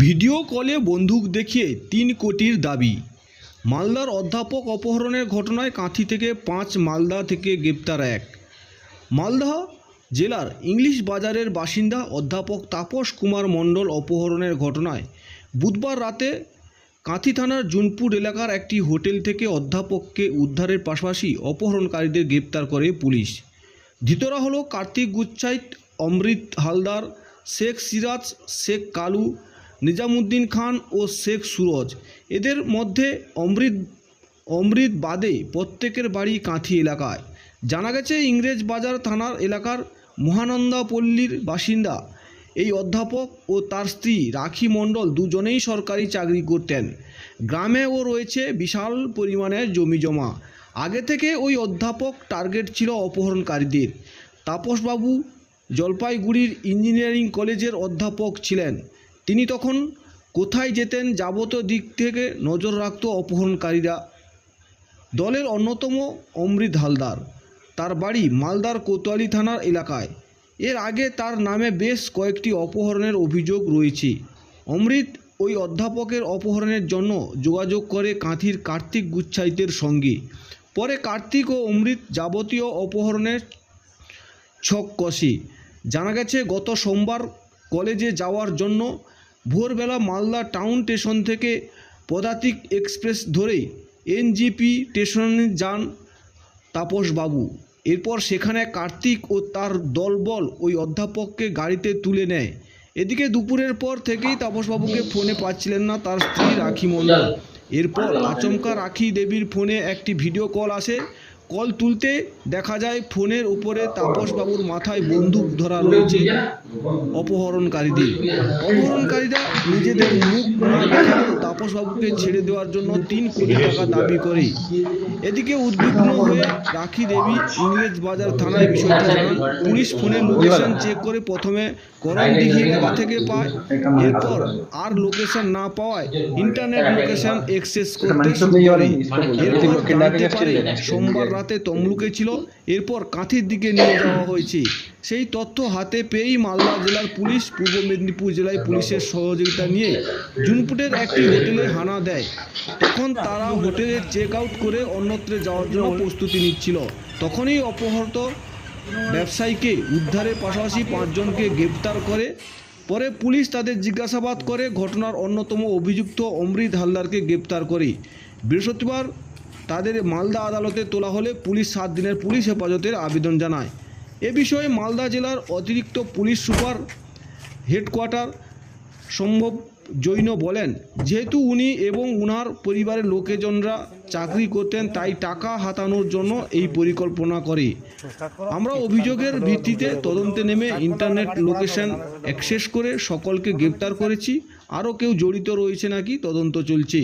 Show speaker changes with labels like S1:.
S1: Video কলে বন্দুক দেখিয়ে তিন কোটির দাবি। মালদার অধ্যাপক অপহরণের ঘটনায় কাঁথি থেকে পাঁচ, মালদা থেকে গ্রেপ্তার এক। মালদহ জেলার ইংলিশ বাজারের বাসিন্দা অধ্যাপক তাপস কুমার মণ্ডল অপহরণের ঘটনায় বুধবার রাতে কাঁথি থানার জুনপুর এলাকার একটি হোটেল থেকে অধ্যাপককে উদ্ধারের পাশাপাশি অপহরণকারীদের গ্রেপ্তার করে পুলিশ। ধৃতরা হলো কার্তিক গুচ্ছাইত, অমৃত হালদার, শেখ সিরাজ, শেখ কালু নিজামুদ্দিন খান ও শেখ সুরজ। এদের মধ্যে অমৃত অমৃত বাদে প্রত্যেকের বাড়ি কাঁথি এলাকায়। জানা গেছে, ইংরেজ বাজার থানার এলাকার মহানন্দা পল্লীর বাসিন্দা। এই অধ্যাপক ও তার স্ত্রী রাখি মণ্ডল দুজনেই সরকারি চাকরি করতেন। গ্রামেও রয়েছে বিশাল পরিমাণের জমি জমা। আগে থেকে ওই অধ্যাপক টার্গেট ছিল অপহরণকারীদের। তাপসবাবু জলপাইগুড়ির ইঞ্জিনিয়ারিং কলেজের অধ্যাপক ছিলেন। তিনি তখন কোথায় যেতেন যাবতীয় দিক থেকে নজর রাখত অপহরণকারীরা। দলের অন্যতম অমৃত হালদার। তার বাড়ি মালদার কোতোয়ালি থানার এলাকায়। এর আগে তার নামে বেশ কয়েকটি অপহরণের অভিযোগ রয়েছে। অমৃত ওই অধ্যাপকের অপহরণের জন্য যোগাযোগ করে কাঁথির কার্তিক গুচ্ছাইতের সঙ্গে। পরে কার্তিক ও অমৃত যাবতীয় অপহরণের ছক কষে। জানা গেছে, গত সোমবার কলেজে যাওয়ার জন্য ভোরবেলা মালদা টাউন স্টেশন থেকে পদাতিক এক্সপ্রেস ধরে এনজিপি স্টেশনে যান তাপসবাবু। এরপর সেখানে কার্তিক ও তার দলবল ওই অধ্যাপককে গাড়িতে তুলে নেয়। এদিকে দুপুরের পর থেকেই তাপসবাবুকে ফোনে পাচ্ছিলেন না তার স্ত্রী রাখি মণ্ডল। এরপর আচমকা রাখি দেবীর ফোনে একটি ভিডিও কল আসে। কল তুলতে দেখা যায় ফোনের উপরে তাপসবাবুর মাথায় বন্দুক ধরা রয়েছে অপহরণকারীদের। অপহরণকারীরা নিজেদের মুখ না তাপসবাবুকে ছেড়ে দেওয়ার জন্য তিন কোটি টাকা দাবি করে। এদিকে উদ্বিগ্ন হয়ে রাখি দেবী ইংরেজ বাজার থানায় বিষয়টি জানান। পুলিশ ফোনের লোকেশন চেক করে প্রথমে করমদিঘি এলাকা থেকে পায় এরপর আর লোকেশন না পাওয়ায় ইন্টারনেট লোকেশন অ্যাক্সেস করতে শুরু করে এরপর জানতে পারে সোমবার রাতে তমলুকে ছিল এরপর কাঁথির দিকে নিয়ে যাওয়া হয়েছে সেই তথ্য হাতে পেয়েই মালদা জেলার পুলিশ পূর্ব মেদিনীপুর জেলায় পুলিশের সহযোগিতা নিয়ে জুনপুটের একটি হোটেলে হানা দেয় তখন তারা হোটেলে চেক আউট করে অন্যত্রে যাওয়ার জন্য প্রস্তুতি নিচ্ছিল তখনই অপহৃত ব্যবসায়ীকে উদ্ধারের পাশাপাশি পাঁচজনকে গ্রেপ্তার করে। পরে পুলিশ তাদের জিজ্ঞাসাবাদ করে। ঘটনার অন্যতম অভিযুক্ত অমৃত হালদারকে গ্রেপ্তার করে। বৃহস্পতিবার তাদের মালদা আদালতে তোলা হলে পুলিশ সাত দিনের পুলিশ হেফাজতের আবেদন জানায়। এ বিষয়ে মালদা জেলার অতিরিক্ত পুলিশ সুপার হেডকোয়ার্টার সম্ভব জৈন বলেন, যেহেতু উনি এবং উনার পরিবারের লোকেজনরা চাকরি করতেন, তাই টাকা হাতানোর জন্য এই পরিকল্পনা করে। আমরা অভিযোগের ভিত্তিতে তদন্তে নেমে ইন্টারনেট লোকেশন অ্যাক্সেস করে সকলকে গ্রেপ্তার করেছি। আরও কেউ জড়িত রয়েছে নাকি তদন্ত চলছে।